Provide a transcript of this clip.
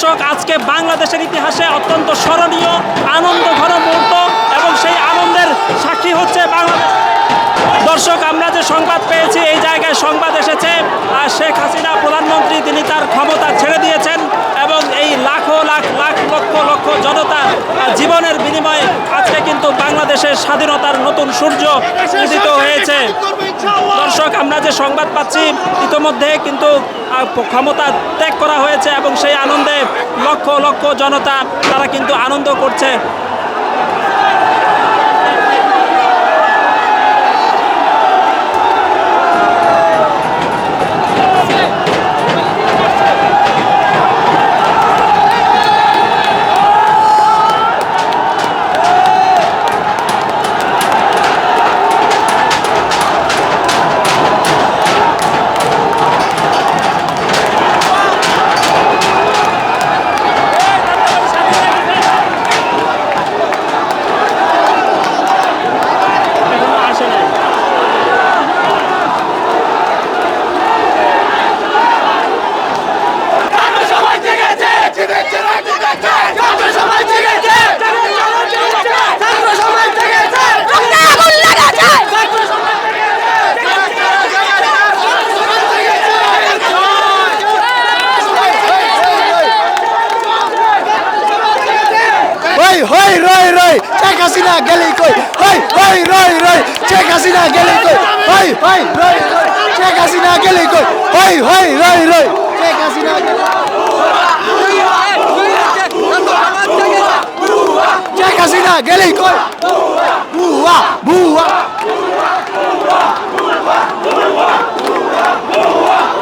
দর্শক, আজকে বাংলাদেশের ইতিহাসে অত্যন্ত স্মরণীয়, আনন্দ ঘন মুহূর্ত এবং সেই আনন্দের সাক্ষী হচ্ছে বাংলাদেশ। দর্শক, আমরা যে সংবাদ পেয়েছি, এই জায়গায় সংবাদ এসেছে, আর শেখ হাসিনা প্রধানমন্ত্রী, তিনি তার ক্ষমতা ছেড়ে দিয়েছেন এবং এই লাখো লাখ লাখ লক্ষ লক্ষ জনতা জীবনের বিনিময়ে আজকে কিন্তু বাংলাদেশের স্বাধীনতার নতুন সূর্য উদিত হয়েছে। দর্শক, আমরা যে সংবাদ পাচ্ছি, ইতোমধ্যে কিন্তু ক্ষমতা ত্যাগ করা হয়েছে এবং সেই আনন্দে লক্ষ লক্ষ জনতা তারা কিন্তু আনন্দ করছে। Roy, Roy, Roy, check Hasina, Kelly Coy, Roy, Roy, Roy, Roy, check Hasina, Kelly Coy, Roy, Roy, Roy, Roy, check Hasina, Kelly Coy, Roy, Roy, Roy, Roy, check Hasina, check Hasina, Kelly Coy, Bua, Bua, Bua, Bua, Bua,